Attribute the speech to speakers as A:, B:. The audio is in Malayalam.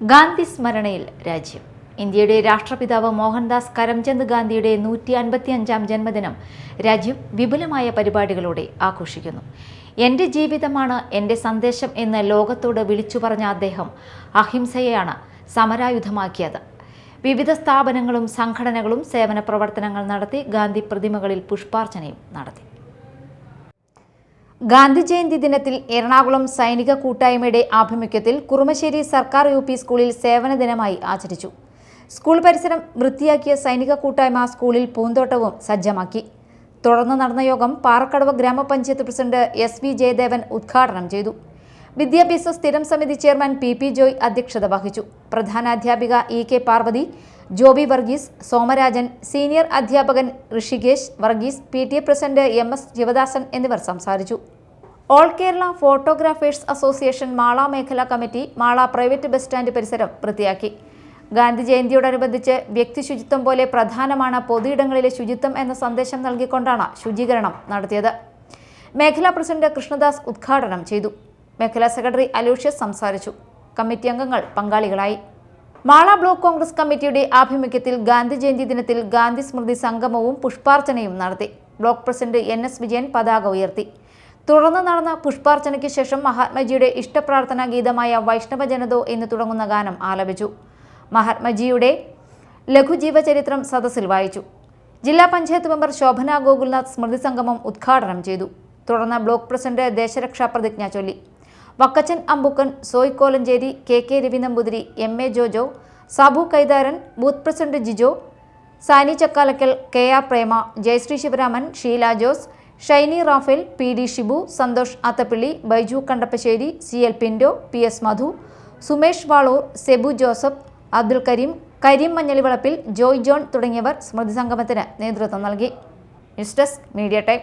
A: ഗാന്ധി സ്മരണയിൽ രാജ്യം. ഇന്ത്യയുടെ രാഷ്ട്രപിതാവ് മോഹൻദാസ് കരംചന്ദ് ഗാന്ധിയുടെ നൂറ്റി അൻപത്തി അഞ്ചാം ജന്മദിനം രാജ്യം വിപുലമായ പരിപാടികളോടെ ആഘോഷിക്കുന്നു. എന്റെ ജീവിതമാണ് എന്റെ സന്ദേശം എന്ന് ലോകത്തോട് വിളിച്ചു പറഞ്ഞ അദ്ദേഹം അഹിംസയെയാണ് സമരായുധമാക്കിയത്. വിവിധ സ്ഥാപനങ്ങളും സംഘടനകളും സേവന പ്രവർത്തനങ്ങൾ നടത്തി ഗാന്ധി പ്രതിമകളിൽ പുഷ്പാർച്ചനയും നടത്തി. ഗാന്ധി ജയന്തി ദിനത്തിൽ എറണാകുളം സൈനിക കൂട്ടായ്മയുടെ ആഭിമുഖ്യത്തിൽ കുറുമശ്ശേരി സർക്കാർ യു പി സ്കൂളിൽ സേവന ദിനമായി ആചരിച്ചു. സ്കൂൾ പരിസരം വൃത്തിയാക്കിയ സൈനിക കൂട്ടായ്മ സ്കൂളിൽ പൂന്തോട്ടവും സജ്ജമാക്കി. തുടർന്ന് നടന്ന യോഗം പാറക്കടവ് ഗ്രാമപഞ്ചായത്ത് പ്രസിഡന്റ് എസ് വി ജയദേവൻ ഉദ്ഘാടനം ചെയ്തു. വിദ്യാഭ്യാസ സ്ഥിരം സമിതി ചെയർമാൻ പി പി ജോയ് അധ്യക്ഷത വഹിച്ചു. പ്രധാനാധ്യാപിക E K Parvathi Joby Varghese Somarajan senior അധ്യാപകൻ Rishikesh Varghese P T A president M S Sivadasan എന്നിവർ സംസാരിച്ചു. All Kerala photographers association Mala മേഖലാ committee Mala private bus stand പരിസരം വൃത്തിയാക്കി. ഗാന്ധി ജയന്തിയോടനുബന്ധിച്ച് വ്യക്തി ശുചിത്വം പോലെ പ്രധാനമാണ് പൊതുയിടങ്ങളിലെ ശുചിത്വം എന്ന സന്ദേശം നൽകിക്കൊണ്ടാണ് ശുചീകരണം നടത്തിയത്. മേഖലാ പ്രസിഡന്റ് കൃഷ്ണദാസ് ഉദ്ഘാടനം ചെയ്തു. മേഖലാ സെക്രട്ടറി അലൂഷ്യസ് സംസാരിച്ചു. കമ്മിറ്റി അംഗങ്ങൾ പങ്കാളികളായി. മാള ബ്ലോക്ക് കോൺഗ്രസ് കമ്മിറ്റിയുടെ ആഭിമുഖ്യത്തിൽ ഗാന്ധി ജയന്തി ദിനത്തിൽ ഗാന്ധി സ്മൃതി സംഗമവും പുഷ്പാർച്ചനയും നടത്തി. Block president N S Vijayan പതാക ഉയർത്തി. തുടർന്ന് നടന്ന പുഷ്പാർച്ചനയ്ക്ക് ശേഷം മഹാത്മജിയുടെ ഇഷ്ടപ്രാർത്ഥനാ ഗീതമായ വൈഷ്ണവ ജനതോ എന്ന് തുടങ്ങുന്ന ഗാനം ആലപിച്ചു. മഹാത്മജിയുടെ ലഘുജീവചരിത്രം സദസ്സിൽ വായിച്ചു. ജില്ലാ പഞ്ചായത്ത് മെമ്പർ ശോഭന ഗോകുൽനാഥ് സ്മൃതി സംഗമം ഉദ്ഘാടനം ചെയ്തു. തുടർന്ന് ബ്ലോക്ക് പ്രസിഡന്റ് ദേശരക്ഷാ പ്രതിജ്ഞ ചൊല്ലി. Vakkachan Ambukkan Soy Kolenchery K K Ravi Namboothiri M A Jojo Sabu Kaitharan booth president Jijo Sani Chakkalakkal K R Prema Jayashree Sivaraman Sheela Jose Shiny Raphael P D Shibu Santhosh Athappilly Baiju Kandappassery C L Pindo P S Madhu Sumesh Valoor Sebu Joseph Abdul Karim Karim Manjalivalappil Joy John തുടങ്ങിയവർ സ്മൃതി സംഗമത്തിന് നേതൃത്വം നൽകി. News desk media time.